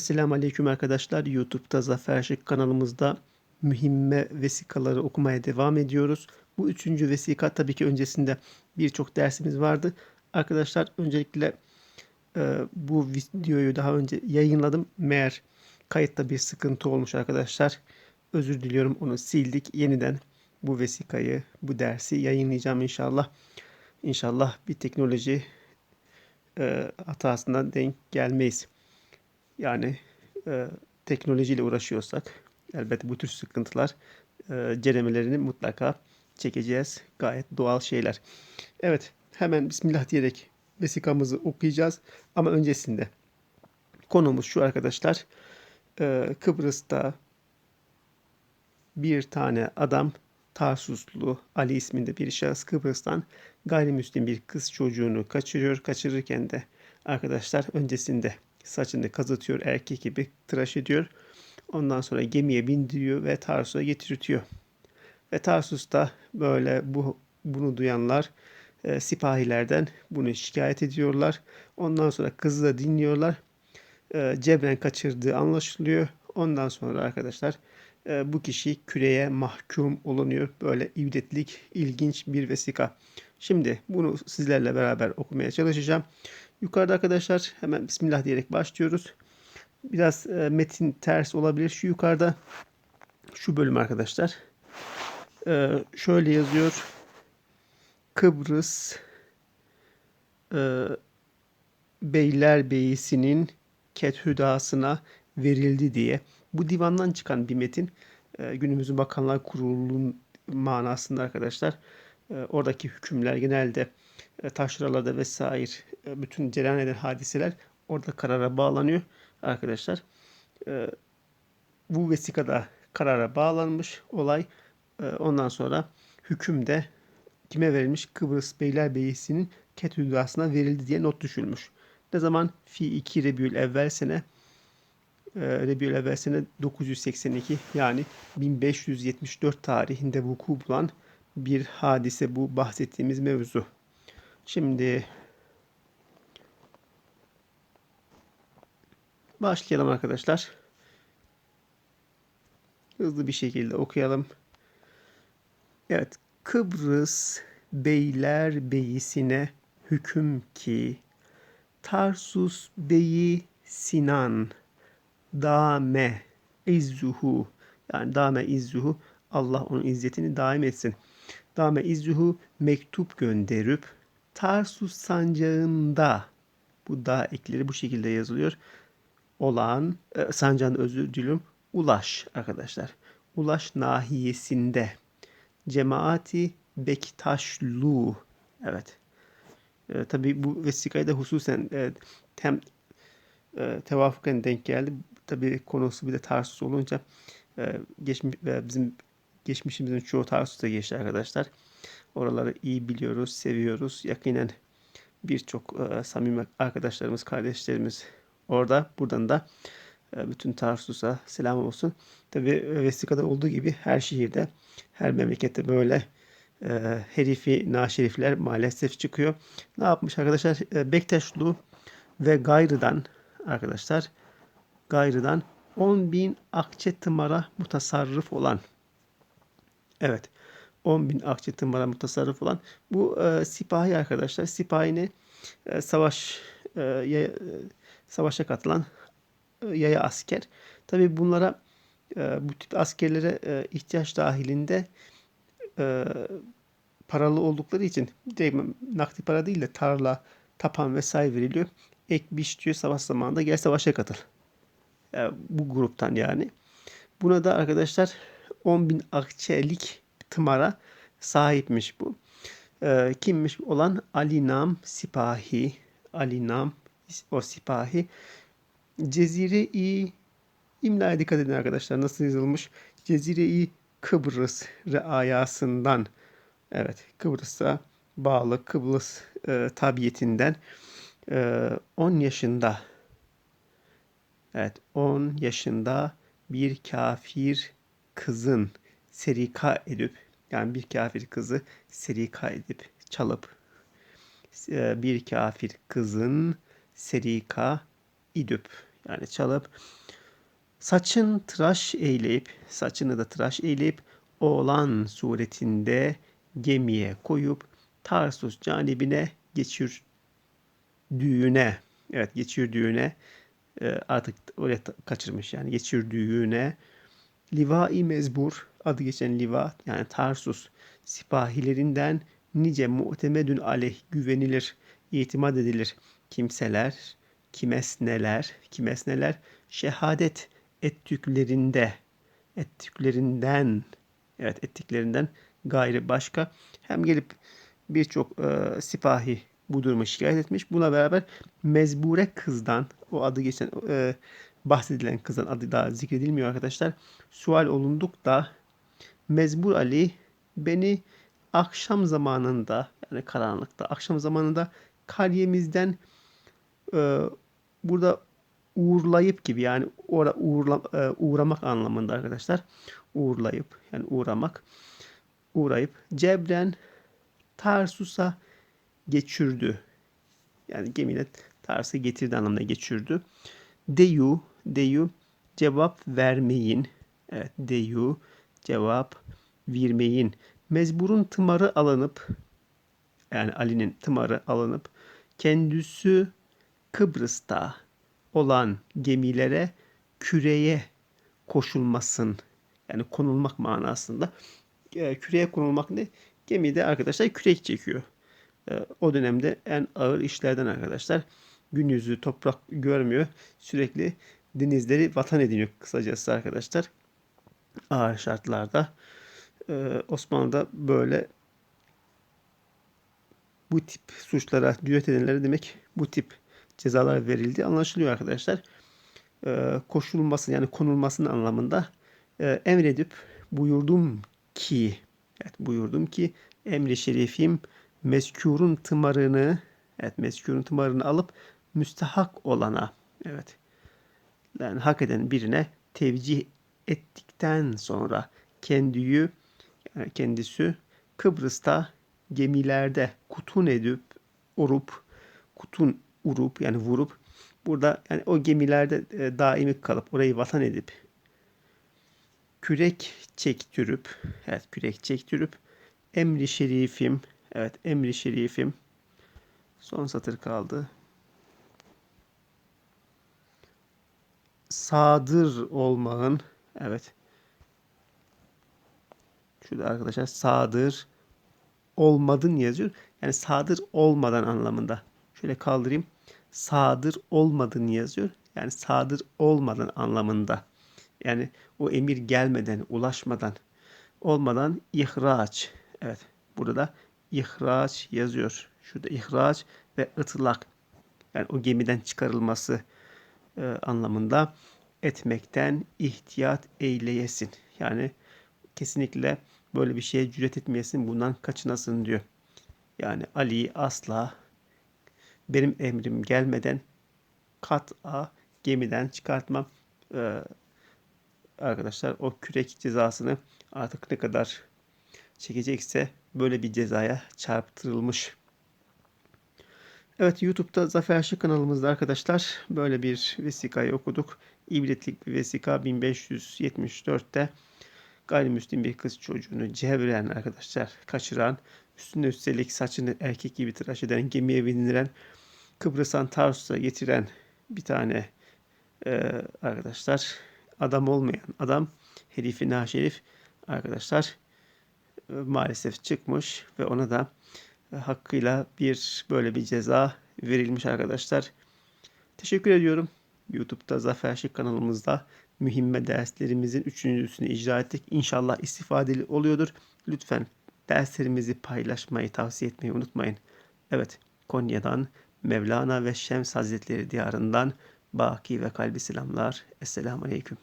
Esselamu Aleyküm arkadaşlar. YouTube'da Zafer Şık kanalımızda mühimme vesikaları okumaya devam ediyoruz. Bu üçüncü vesika tabii ki öncesinde birçok dersimiz vardı. Arkadaşlar öncelikle e, bu videoyu daha önce yayınladım. Meğer kayıtta bir sıkıntı olmuş arkadaşlar. Özür diliyorum onu sildik. Yeniden bu vesikayı, bu dersi yayınlayacağım inşallah. İnşallah bir teknoloji e, hatasından denk gelmeyiz. Yani e, teknolojiyle uğraşıyorsak elbette bu tür sıkıntılar e, ceremelerini mutlaka çekeceğiz. Gayet doğal şeyler. Evet hemen Bismillah diyerek vesikamızı okuyacağız. Ama öncesinde konumuz şu arkadaşlar. E, Kıbrıs'ta bir tane adam Tarsuslu Ali isminde bir şahıs Kıbrıs'tan gayrimüslim bir kız çocuğunu kaçırıyor. Kaçırırken de arkadaşlar öncesinde saçını kazıtıyor erkek gibi tıraş ediyor. Ondan sonra gemiye bindiriyor ve Tarsus'a getirtiyor. Ve Tarsus'ta böyle bu bunu duyanlar e, sipahilerden bunu şikayet ediyorlar. Ondan sonra kızı da dinliyorlar. E, cebren kaçırdığı anlaşılıyor. Ondan sonra arkadaşlar e, bu kişi küreye mahkum olunuyor. Böyle ibretlik, ilginç bir vesika. Şimdi bunu sizlerle beraber okumaya çalışacağım. Yukarıda arkadaşlar hemen Bismillah diyerek başlıyoruz. Biraz e, metin ters olabilir. Şu yukarıda şu bölüm arkadaşlar. E, şöyle yazıyor. Kıbrıs e, Beylerbeyi'sinin kethüdasına verildi diye. Bu divandan çıkan bir metin. E, günümüzün Bakanlar Kurulu'nun manasında arkadaşlar. E, oradaki hükümler genelde taşralarda vesaire e, bütün cereyan eden hadiseler orada karara bağlanıyor arkadaşlar. E, bu vesikada karara bağlanmış olay. E, ondan sonra hüküm de kime verilmiş? Kıbrıs Beylerbeyi'sinin Ket Hüdası'na verildi diye not düşülmüş. Ne zaman? Fi 2 Rebül evvel sene e, Rebül evvel sene 982 yani 1574 tarihinde vuku bulan bir hadise bu bahsettiğimiz mevzu. Şimdi başlayalım arkadaşlar. Hızlı bir şekilde okuyalım. Evet, Kıbrıs Beyler Beyisine hüküm ki Tarsus Beyi Sinan Dame İzzuhu yani Dame İzzuhu Allah onun izzetini daim etsin. Dame İzzuhu mektup gönderip Tarsus sancağında bu da ekleri bu şekilde yazılıyor. Olan e, sancağın özür diliyorum. Ulaş arkadaşlar. Ulaş nahiyesinde cemaati Bektaşlu. Evet. E, tabii bu vesikayı da hususen e, tem e, tevafuken denk geldi. Tabii konusu bir de Tarsus olunca e, geçmiş e, bizim geçmişimizin çoğu Tarsus'ta geçti arkadaşlar. Oraları iyi biliyoruz, seviyoruz. Yakinen birçok e, samimi arkadaşlarımız, kardeşlerimiz orada. Buradan da e, bütün Tarsus'a selam olsun. Tabi Vesika'da olduğu gibi her şehirde, her memlekette böyle e, herifi, naşerifler maalesef çıkıyor. Ne yapmış arkadaşlar? E, Bektaşlu ve gayrıdan arkadaşlar gayrıdan 10 bin akçe tımara mutasarrıf olan evet 10 bin akçe tımara mutasarrıf olan bu e, sipahi arkadaşlar. Sipahi ne? E, savaş e, yaya, savaşa katılan e, yaya asker. Tabi bunlara e, bu tip askerlere e, ihtiyaç dahilinde e, paralı oldukları için direkt nakdi para değil de tarla, tapan vesaire veriliyor. Ek biç diyor savaş zamanında gel savaşa katıl. Yani bu gruptan yani. Buna da arkadaşlar 10 bin akçelik tımara sahipmiş bu. E, kimmiş olan Ali Nam Sipahi. Ali Nam o sipahi. Cezire-i İmlaya dikkat edin arkadaşlar nasıl yazılmış. Cezire-i Kıbrıs reayasından evet Kıbrıs'a bağlı Kıbrıs e, tabiyetinden e, 10 yaşında evet 10 yaşında bir kafir kızın serika edip yani bir kafir kızı serika edip çalıp e, bir kafir kızın serika idüp Yani çalıp saçın tıraş eyleyip saçını da tıraş eyleyip oğlan suretinde gemiye koyup Tarsus canibine geçirdüğüne evet geçirdüğüne e, artık ta- kaçırmış yani geçirdüğüne Livai Mezbur adı geçen Liva yani Tarsus sipahilerinden nice mu'temedün aleyh güvenilir, itimat edilir kimseler, kimesneler, kimesneler şehadet ettüklerinde, ettiklerinden, evet ettiklerinden gayrı başka hem gelip birçok e, sipahi bu durumu şikayet etmiş. Buna beraber mezbure kızdan, o adı geçen e, bahsedilen kızın adı daha zikredilmiyor arkadaşlar. Sual olunduk da Mezbur Ali beni akşam zamanında yani karanlıkta akşam zamanında karyemizden e, burada uğurlayıp gibi yani orada uğurla, e, uğramak anlamında arkadaşlar. Uğurlayıp yani uğramak uğrayıp Cebren Tarsus'a geçürdü. Yani gemiyle Tarsus'a getirdi anlamına geçürdü. Deyu, deyu cevap vermeyin. Evet, deyu cevap vermeyin. Mezburun tımarı alınıp yani Ali'nin tımarı alınıp kendisi Kıbrıs'ta olan gemilere küreye koşulmasın. Yani konulmak manasında. E, Küreye konulmak ne? Gemide arkadaşlar kürek çekiyor. E, O dönemde en ağır işlerden arkadaşlar. Gün yüzü toprak görmüyor. Sürekli denizleri vatan ediniyor kısacası arkadaşlar. Ağır şartlarda. E, Osmanlı'da böyle bu tip suçlara cüret edenlere demek bu tip cezalar verildi anlaşılıyor arkadaşlar. Ee, koşulması yani konulmasının anlamında e, emredip buyurdum ki evet buyurdum ki emri şerifim mezkurun tımarını evet mezkurun tımarını alıp müstahak olana evet yani hak eden birine tevcih ettikten sonra kendiyi yani kendisi Kıbrıs'ta gemilerde kutun edip urup kutun urup yani vurup burada yani o gemilerde e, daimi kalıp orayı vatan edip kürek çektirip evet kürek çektirip emri şerifim evet emri şerifim son satır kaldı. Sadır olmağın evet şurada arkadaşlar sadır olmadın yazıyor. Yani sadır olmadan anlamında. Şöyle kaldırayım. Sadır olmadın yazıyor. Yani sadır olmadan anlamında. Yani o emir gelmeden, ulaşmadan, olmadan ihraç. Evet, burada da ihraç yazıyor. Şurada ihraç ve ıtlak. Yani o gemiden çıkarılması e, anlamında etmekten ihtiyat eyleyesin. Yani kesinlikle böyle bir şeye cüret etmeyesin, bundan kaçınasın diyor. Yani Ali'yi asla benim emrim gelmeden kat'a gemiden çıkartmam. Ee, arkadaşlar o kürek cezasını artık ne kadar çekecekse böyle bir cezaya çarptırılmış. Evet YouTube'da Zafer Şık kanalımızda arkadaşlar böyle bir vesikayı okuduk. İbretlik bir vesika 1574'te gayrimüslim bir kız çocuğunu cevren arkadaşlar kaçıran, üstüne üstelik saçını erkek gibi tıraş eden, gemiye bindiren, Kıbrıs'tan Tarsus'a getiren bir tane e, arkadaşlar adam olmayan adam herifi naşerif arkadaşlar e, maalesef çıkmış ve ona da e, hakkıyla bir böyle bir ceza verilmiş arkadaşlar. Teşekkür ediyorum. YouTube'da Zafer Şık kanalımızda mühimme derslerimizin üçüncüsünü icra ettik. İnşallah istifadeli oluyordur. Lütfen derslerimizi paylaşmayı, tavsiye etmeyi unutmayın. Evet, Konya'dan Mevlana ve Şems Hazretleri diyarından baki ve kalbi selamlar. Esselamu Aleyküm.